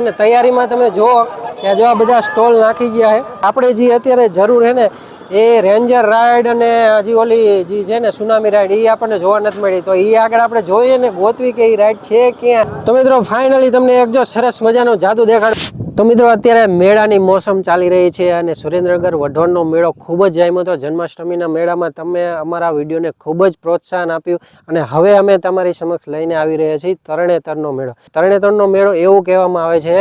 તૈયારીમાં તમે જુઓ કે જો આ બધા સ્ટોલ નાખી ગયા છે. આપણે જે અત્યારે જરૂર છે ને, એ રેન્જર રાઈડ અને હજી ઓલી જે છે ને સુનામી રાઈડ એ આપણને જોવા નથી મળી. તો એ આગળ આપણે જોઈએ ને ગોતવી કે એ રાઈડ છે ક્યાં. તો મિત્રો ફાઇનલી તમને એક જો સરસ મજાનો જાદુ દેખાડ તો મિત્રો, અત્યારે મેળાની મોસમ ચાલી રહી છે અને સુરેન્દ્રનગર વઢોણનો મેળો ખૂબ જ જામ્યો હતો. જન્માષ્ટમીના મેળામાં તમે અમારા વિડીયોને ખૂબ જ પ્રોત્સાહન આપ્યું અને હવે અમે તમારી સમક્ષ લઈને આવી રહ્યા છીએ તરણેતરનો મેળો. તરણેતરનો મેળો એવું કહેવામાં આવે છે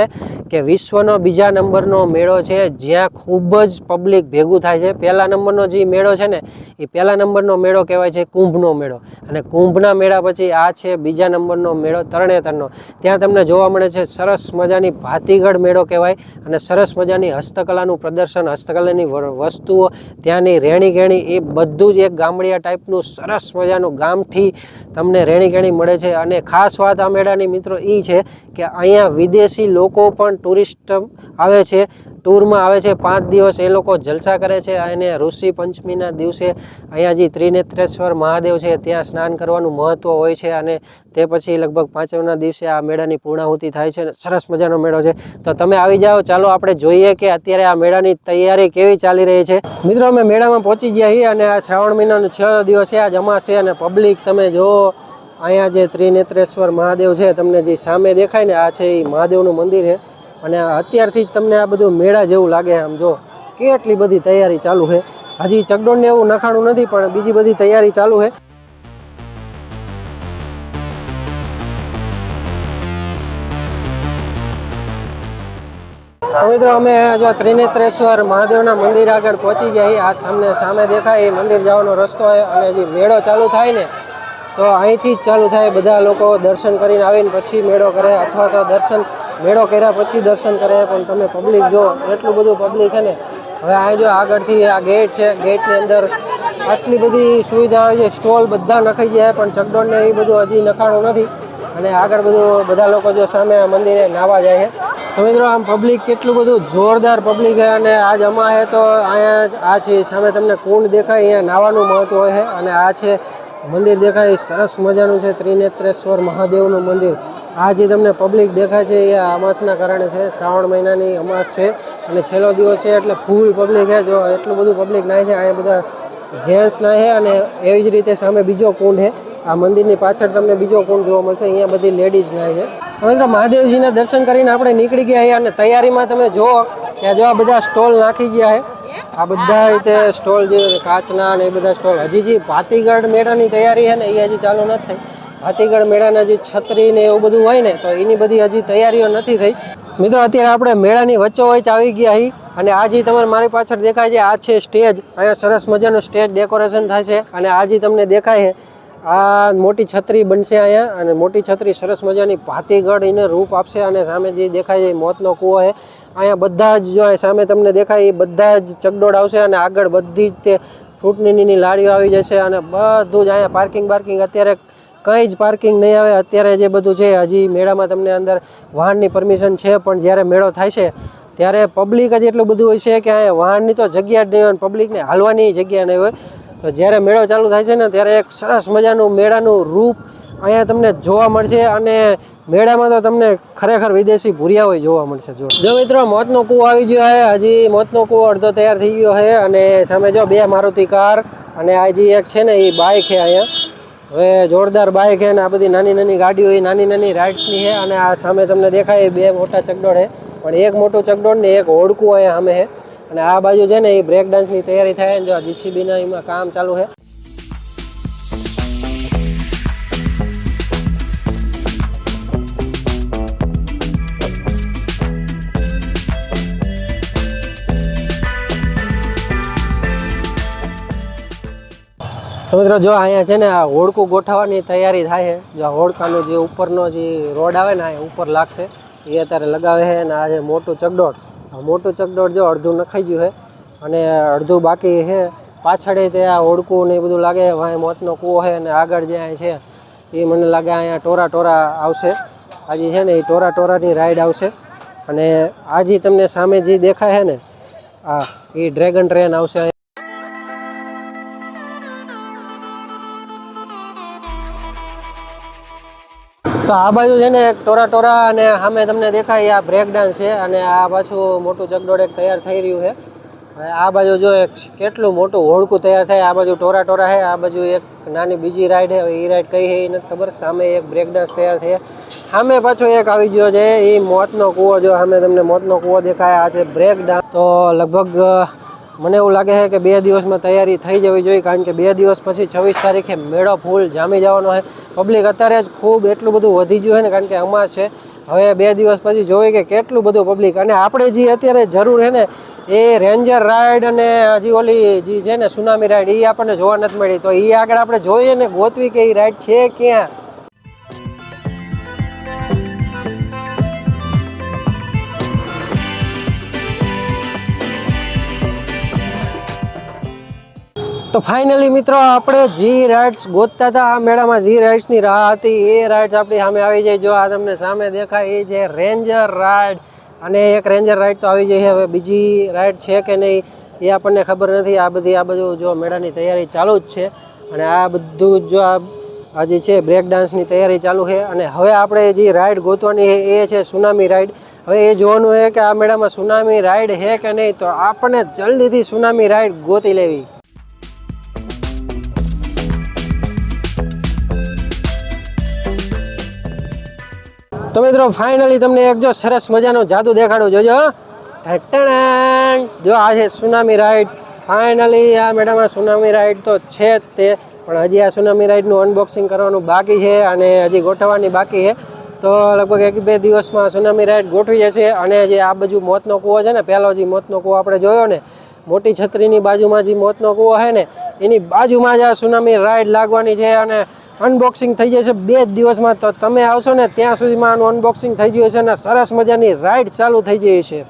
કે વિશ્વનો બીજા નંબરનો મેળો છે જ્યાં ખૂબ જ પબ્લિક ભેગું થાય છે. પહેલા નંબરનો જે મેળો છે ને, એ પહેલા નંબરનો મેળો કહેવાય છે કુંભનો મેળો. અને કુંભના મેળા પછી આ છે બીજા નંબરનો મેળો તરણેતરનો. ત્યાં તમને જોવા મળે છે સરસ મજાની ભાતીગઢ મેળો કહેવાય. અને સરસ મજાની હસ્તકલાનું પ્રદર્શન, હસ્તકલાની વસ્તુઓ, ત્યાંની રહેણી ગહેણી એ બધું જ એક ગામડિયા ટાઈપનું સરસ મજાનું ગામથી તમને રહેણી કહેણી મળે છે. અને ખાસ વાત આ મેળાની મિત્રો એ છે કે અહીંયા વિદેશી લોકો પણ ટુરિસ્ટ આવે છે. ટૂરમાં આવે છે. પાંચ દિવસ એ લોકો જલસા કરે છે અને ઋષિ પંચમીના દિવસે અહીંયા જે ત્રિનેત્રેશ્વર મહાદેવ છે ત્યાં સ્નાન કરવાનું મહત્ત્વ હોય છે અને તે પછી લગભગ પાંચમના દિવસે આ મેળાની પૂર્ણાહુતિ થાય છે. સરસ મજાનો મેળો છે. તો તમે આવી જાઓ. ચાલો આપણે જોઈએ કે અત્યારે આ મેળાની તૈયારી કેવી ચાલી રહી છે. મિત્રો, અમે મેળામાં પહોંચી ગયા છીએ અને આ શ્રાવણ મહિનાનો છ દિવસ છે આ જમાશે અને પબ્લિક, તમે જુઓ, અહીંયા જે ત્રિનેત્રેશ્વર મહાદેવ છે, તમને જે સામે દેખાય ને, આ છે એ મહાદેવનું મંદિર છે. અને અત્યારથી જ તમને આ બધું મેળા જેવું લાગે આમ જો. કેટલી બધી તૈયારી ચાલુ છે. હજી ચકડોળને એવું નખાણું નથી, પણ બીજી બધી તૈયારી ચાલુ છે. મિત્રો, અમે જો ત્રિનેત્રેશ્વર મહાદેવના મંદિર આગળ પહોંચી ગયા આ સામને સામે દેખાય, એ મંદિર જવાનો રસ્તો છે અને જે મેળો ચાલુ થાય ને, તો અહીંથી જ ચાલુ થાય. બધા લોકો દર્શન કરીને આવીને પછી મેળો કરે, અથવા તો દર્શન મેળો કર્યા પછી દર્શન કરે, પણ તમે પબ્લિક જો, એટલું બધું પબ્લિક છે ને, હવે આ જો આગળથી આ ગેટ છે ગેટની અંદર આટલી બધી સુવિધા હોય છે સ્ટોલ બધા નખાઈ જાય પણ ચકડોળને એ બધું હજી નખાણું નથી. અને આગળ બધું, બધા લોકો જો સામે મંદિરે નાવા જાય છે. તો મિત્રો, આમ પબ્લિક કેટલું બધું જોરદાર પબ્લિક છે અને આજ અમા છે તો અહીંયા આ છે, સામે તમને કુંડ દેખાય, અહીંયા નાવાનું મહત્વ હોય છે અને આ છે મંદિર દેખાય, સરસ મજાનું છે, ત્રિનેત્રેશ્વર મહાદેવનું મંદિર. આ જે તમને પબ્લિક દેખાય છે, એ અમાસના કારણે છે, શ્રાવણ મહિનાની અમાસ છે. અને છેલ્લો દિવસ છે, એટલે ફૂલ પબ્લિક છે, જો એટલું બધું પબ્લિક નાય છે અહીંયા બધા જેન્ટ્સ નાય છે, અને એવી જ રીતે સામે બીજો કુંડ છે. આ મંદિરની પાછળ તમને બીજો કુંડ જોવા મળશે, અહીંયા બધી લેડીઝ નાય છે. હવે મહાદેવજીના દર્શન કરીને આપણે નીકળી ગયા અને તૈયારીમાં તમે જુઓ ત્યાં જો આ બધા સ્ટોલ નાખી ગયા છે આ બધા રીતે સ્ટોલ જે કાચના ને એ બધા સ્ટોલ હજી જે ભાતીગઢ મેળાની તૈયારી છે ને એ હજી ચાલુ નથી થઈ. ભાતીગઢ મેળાના જે છત્રી ને એવું બધું હોય ને તો એની બધી હજી તૈયારીઓ નથી થઈ. મિત્રો અત્યારે આપણે મેળાની વચ્ચો વચ્ચ આવી ગયા હી અને આજે તમારે મારી પાછળ દેખાય છે આ છે સ્ટેજ. અહીંયા સરસ મજાનું સ્ટેજ ડેકોરેશન થાય છે અને આજે તમને દેખાય છે આ મોટી છત્રી બનશે અહીંયા અને મોટી છત્રી સરસ મજાની ભાતીગઢ એને રૂપ આપશે અને સામે જે દેખાય છે મોતનો કૂવો છે. અહીંયા બધા જ જો સામે તમને દેખાય એ બધા જ ચગડોળ આવશે અને આગળ બધી જ તે ફ્રૂટની લારીઓ આવી જશે અને બધું જ અહીંયા પાર્કિંગ બાર્કિંગ અત્યારે કંઈ જ પાર્કિંગ નહીં આવે. અત્યારે જે બધું છે હજી મેળામાં તમને અંદર વાહનની પરમિશન છે, પણ જ્યારે મેળો થાય છે ત્યારે પબ્લિક જ એટલું બધું હોય છે કે અહીંયા વાહનની તો જગ્યા જ નહીં હોય પબ્લિકને હાલવાની જગ્યા નહીં હોય. તો જ્યારે મેળો ચાલુ થાય છે ને, ત્યારે એક સરસ મજાનું મેળાનું રૂપ અહીંયા તમને જોવા મળશે અને મેળામાં તો તમને ખરેખર વિદેશી ભૂરિયા હોય જોવા મળશે. જો જો મિત્રો, મોતનો કૂવો આવી ગયો છે. હજી મોતનો કૂવો અડધો તૈયાર થઈ ગયો છે અને સામે જો બે મારુતિ કાર અને આ એક છે ને, એ બાઇક છે અહીંયા. હવે જોરદાર બાઇક છે ને, આ બધી નાની નાની ગાડીઓ, એ નાની નાની રાઇડ્સની છે અને આ સામે તમને દેખાય બે મોટા ચકડોળ છે. પણ એક મોટું ચકડોળ ને એક હોડકું અહીંયા સામે છે. અને આ બાજુ છે ને એ બ્રેક ડાન્સની તૈયારી થાય ને જો જીસીબીના એમાં કામ ચાલુ છે. તો મિત્રો જો અહીંયા છે ને આ હોડકું ગોઠવવાની તૈયારી થાય છે. જો આ હોડકાનો જે ઉપરનો જે રોડ આવે ને આ ઉપર લાગશે, એ અત્યારે લગાવે છે અને આ જે મોટું ચકડોળ. આ મોટું ચકડોળ જો અડધું નખાઈ ગયું છે અને અડધું બાકી છે. પાછળ તે આ હોડકું ને એ બધું લાગે વાંય મોતનો કૂવો છે અને આગળ જે છે, એ મને લાગે અહીંયા ટોરા ટોરા આવશે. આજે છે ને એ ટોરા ટોરાની રાઈડ આવશે. અને આજે તમને સામે જે દેખાય છે ને, આ એ ડ્રેગન ટ્રેન આવશે. તો આ બાજુ છે ને એક ટોરા ટોરા અને સામે તમને દેખાય આ બ્રેક ડાન્સ છે અને આ પાછું મોટું ચકડોળ એક તૈયાર થઈ રહ્યું છે. આ બાજુ જો એક કેટલું મોટું હોડકું તૈયાર થાય, આ બાજુ ટોરા ટોરા છે, આ બાજુ એક નાની બીજી રાઈડ છે એ રાઈડ કઈ છે એ નથી ખબર, સામે એક બ્રેક ડાન્સ તૈયાર થયા સામે પાછો એક આવી ગયો છે એ મોતનો કૂવો, જો સામે તમને મોતનો કૂવો દેખાય, આ છે બ્રેક ડાન્સ તો લગભગ મને એવું લાગે છે કે બે દિવસમાં તૈયારી થઈ જવી જોઈએ, કારણ કે બે દિવસ પછી છવ્વીસ તારીખે મેળો ફૂલ જામી જવાનો છે. પબ્લિક અત્યારે જ ખૂબ એટલું બધું વધી ગયું છે ને, કારણ કે અમાસ છે. હવે બે દિવસ પછી જોઈએ કે કેટલું બધું પબ્લિક અને આપણે જે અત્યારે જરૂર છે ને, એ રેન્જર રાઈડ અને હજી ઓલી જે છે ને સુનામી રાઈડ એ આપણને જોવા નથી મળી. તો એ આગળ આપણે જોઈએ ને, ગોતવી કે એ રાઈડ છે ક્યાં? તો ફાઇનલી મિત્રો આપણે જી રાઇડ્સ ગોતતા હતા. આ મેળામાં જી રાઇડ્સની રાહ હતી. એ રાઇડ્સ આપણી સામે આવી જાય. જો આ તમને સામે દેખાય, એ છે રેન્જર રાઇડ અને એક રેન્જર રાઇડ તો આવી જાય. હવે બીજી રાઇડ છે કે નહીં, એ આપણને ખબર નથી. આ બધી, આ બધું જો મેળાની તૈયારી ચાલુ જ છે. અને આ બધું જો આ આ જે છે બ્રેક ડાન્સની તૈયારી ચાલુ છે. અને હવે આપણે જે રાઇડ ગોતવાની એ છે સુનામી રાઇડ હવે એ જોવાનું છે કે આ મેળામાં સુનામી રાઇડ છે કે નહીં? તો આપણને જલ્દીથી સુનામી રાઇડ ગોતી લેવી. તો મિત્રો ફાઇનલી તમને એક જો સરસ મજાનો જાદુ દેખાડું. જોજો. જો, આ છે સુનામી રાઈડ ફાઇનલી આ મેડમ આ સુનામી રાઈડ તો છે જ તે. પણ હજી આ સુનામી રાઈડનું અનબોક્સિંગ કરવાનું બાકી છે અને હજી ગોઠવવાની બાકી છે. તો લગભગ એક બે દિવસમાં સુનામી રાઈડ ગોઠવી જશે અને જે આ બાજુ મોતનો કૂવો છે ને પહેલો જે મોતનો કૂવો આપણે જોયો ને, મોટી છત્રીની બાજુમાં જે મોતનો કૂવો છે ને, એની બાજુમાં જ આ સુનામી રાઈડ લાગવાની છે અને અનબોક્સિંગ થઈ જશે બે જ દિવસમાં. તો તમે આવશો ને ત્યાં સુધીમાં આનું અનબોક્સિંગ થઈ ગયું છે અને સરસ મજાની રાઈડ ચાલુ થઈ ગઈ છે.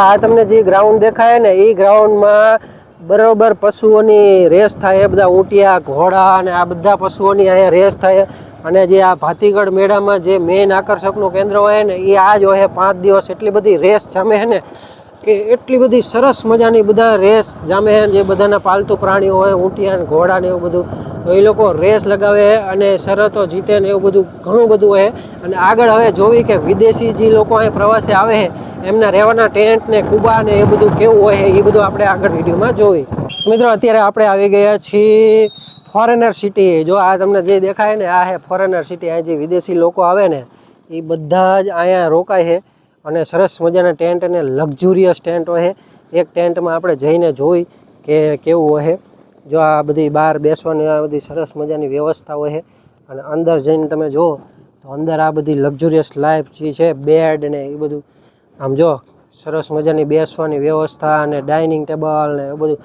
આ તમને જે ગ્રાઉન્ડ દેખાય ને એ ગ્રાઉન્ડમાં બરોબર પશુઓની રેસ થાય, એ બધા ઊંટિયા, ઘોડા અને આ બધા પશુઓની અહીંયા રેસ થાય. અને જે આ ભાતીગઢ મેળામાં જે મેઇન આકર્ષકનું કેન્દ્ર હોય ને એ આ જ હોય, પાંચ દિવસ એટલી બધી રેસ જમે ને. કે એટલી બધી સરસ મજાની બધા રેસ જામે જે બધાના પાલતુ પ્રાણીઓ હોય, ઊંટિયા ઘોડા ને એવું બધું. તો એ લોકો રેસ લગાવે અને શરતો જીતે ને એવું બધું ઘણું બધું હોય અને આગળ હવે જોવી કે વિદેશી જે લોકો અહીં પ્રવાસે આવે છે, એમના રહેવાના ટેન્ટ ને કુબા ને એ બધું કેવું હોય એ બધું આપણે આગળ વિડીયોમાં જોઈ મિત્રો, અત્યારે આપણે આવી ગયા છીએ ફોરેનર સિટી જો આ તમને જે દેખાય ને, આ હે ફોરેનર સિટી અહીં જે વિદેશી લોકો આવે ને, એ બધા જ અહીંયા રોકાય છે. અને સરસ મજાના ટેન્ટ અને લક્ઝુરિયસ ટેન્ટ હોય એક ટેન્ટમાં આપણે જઈને જોઈ કે કેવું હોય જો આ બધી બહાર બેસવાની આ બધી સરસ મજાની વ્યવસ્થા હોય અને અંદર જઈને તમે જુઓ તો અંદર આ બધી લક્ઝુરિયસ લાઈફ જે છે, બેડ ને એ બધું. આમ જો સરસ મજાની બેસવાની વ્યવસ્થા અને ડાઇનિંગ ટેબલ ને એ બધું,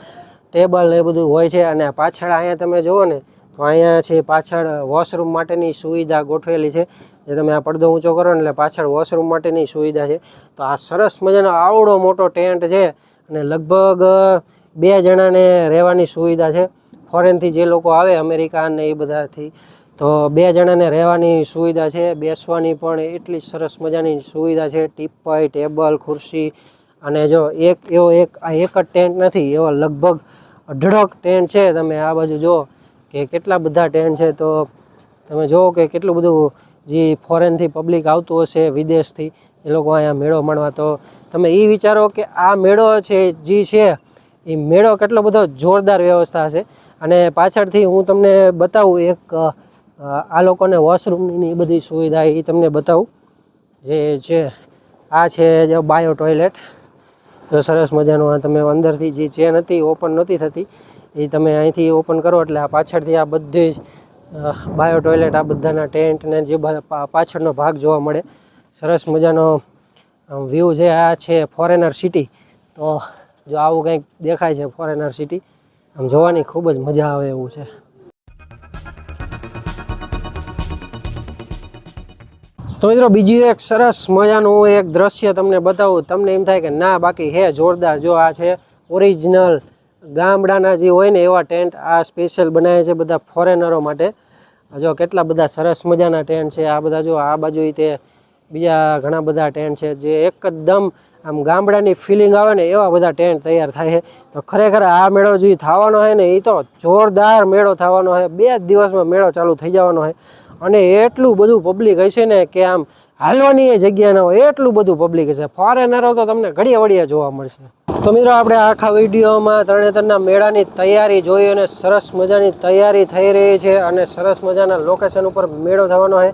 ટેબલ ને એ બધું હોય છે અને પાછળ અહીંયા તમે જુઓ ને તો અહીંયા છે પાછળ વોશરૂમ માટેની સુવિધા ગોઠવેલી છે. જે તમે આ પડદો ઊંચો કરો ને એટલે પાછળ વોશરૂમ માટેની સુવિધા છે. તો આ સરસ મજાનો આવડો મોટો ટેન્ટ છે અને લગભગ બે જણાને રહેવાની સુવિધા છે. ફોરેનથી જે લોકો આવે અમેરિકા ને એ બધાથી. તો બે જણાને રહેવાની સુવિધા છે. બેસવાની પણ એટલી સરસ મજાની સુવિધા છે. ટીપાઈ, ટેબલ, ખુરશી અને જો એક એવો એક, આ એક જ ટેન્ટ નથી, એવો લગભગ અઢળક ટેન્ટ છે. તમે આ બાજુ જુઓ. કે કેટલા બધા ટેન્ટ છે તો તમે જુઓ કે કેટલું બધું જે ફોરેનથી પબ્લિક આવતું હશે વિદેશથી, એ લોકો અહીંયા મેળો માણવા. તો તમે એ વિચારો કે આ મેળો છે, જે છે એ મેળો કેટલો બધો જોરદાર વ્યવસ્થા હશે. અને પાછળથી હું તમને બતાવું એક આ લોકોને વોશરૂમની એ બધી સુવિધા એ તમને બતાવું. જે છે આ છે જે બાયો ટોયલેટ. તો સરસ મજાનું આ તમે અંદરથી જે ચેન હતી ઓપન નહોતી થતી. એ તમે અહીંથી ઓપન કરો એટલે આ પાછળથી આ બધી બાયો ટોયલેટ આ બધાના ટેન્ટ ને જે પાછળનો ભાગ જોવા મળે. સરસ મજાનો વ્યૂ છે આ છે ફોરેનર સિટી તો જો આવું કંઈક દેખાય છે ફોરેનર સિટી આમ જોવાની ખૂબ જ મજા આવે એવું છે. તો મિત્રો બીજું એક સરસ મજાનું એક દ્રશ્ય તમને બતાવું. તમને એમ થાય કે ના, બાકી હે જોરદાર. જો આ છે ઓરિજિનલ ગામડાના જે હોય ને એવા ટેન્ટ આ સ્પેશિયલ બનાવે છે બધા ફોરેનરો માટે. જો કેટલા બધા સરસ મજાના ટેન્ટ છે. આ બધા જો આ બાજુ તે બીજા ઘણા બધા ટેન્ટ છે. જે એકદમ આમ ગામડાની ફિલિંગ આવે ને એવા બધા ટેન્ટ તૈયાર થાય છે. તો ખરેખર આ મેળો જે થવાનો છે ને એ તો જોરદાર મેળો થવાનો હોય. બે જ દિવસમાં મેળો ચાલુ થઈ જવાનો છે અને એટલું બધું પબ્લિક હશે ને કે આમ હાલવાની એ જગ્યા ન હોય એટલું બધું પબ્લિક છે. ફોરેનરો તો તમને ઘડિયા વળીએ જોવા મળશે. તો મિત્રો, આપણે આખા વિડીયોમાં તરણેતરના મેળાની તૈયારી જોઈ અને સરસ મજાની તૈયારી થઈ રહી છે અને સરસ મજાના લોકેશન ઉપર મેળો થવાનો છે.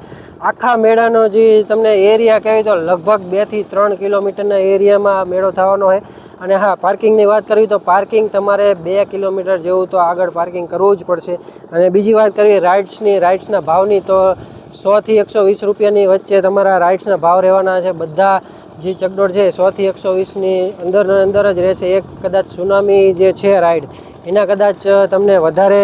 આખા મેળાનો જે તમને એરિયા કહેવાય તો લગભગ બેથી ત્રણ કિલોમીટરના એરિયામાં મેળો થવાનો છે. અને હા પાર્કિંગની વાત કરવી તો પાર્કિંગ તમારે બે કિલોમીટર જેવું તો આગળ પાર્કિંગ કરવું જ પડશે. અને બીજી વાત કરવી રાઇડ્સની રાઇડ્સના ભાવની તો સોથી એકસો વીસ રૂપિયાની વચ્ચે તમારા રાઇડ્સના ભાવ રહેવાના છે. બધા જે ચકડોળ છે સોથી એકસો વીસની અંદર અંદર જ રહેશે. એક કદાચ સુનામી જે છે રાઇડ, એના કદાચ તમને વધારે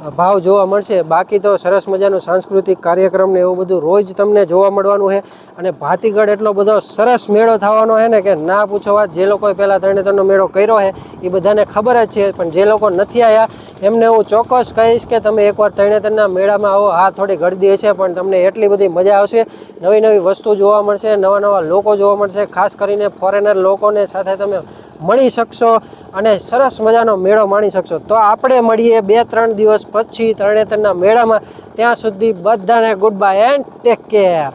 ભાવ જોવા મળશે. બાકી તો સરસ મજાનું સાંસ્કૃતિક કાર્યક્રમ ને એવું બધું રોજ તમને જોવા મળવાનું છે. અને ભાતીગઢ એટલો બધો સરસ મેળો થવાનો છે ને કે ના પૂછો વાત, જે લોકોએ પહેલાં તરણેતરનો મેળો કર્યો છે, એ બધાને ખબર જ છે. પણ જે લોકો નથી આવ્યા એમને હું ચોક્કસ કહીશ કે તમે એકવાર તરણેતરના મેળામાં આવો. હા, થોડી ગળદી હશે, પણ તમને એટલી બધી મજા આવશે. નવી નવી વસ્તુ જોવા મળશે, નવા નવા લોકો જોવા મળશે. ખાસ કરીને ફોરેનર લોકોને સાથે તમે મળી શકશો અને સરસ મજાનો મેળો માણી શકશો. તો આપણે મળીએ બે, ત્રણ દિવસ પછી તરણેતરના મેળામાં. ત્યાં સુધી બધાને good bye and take care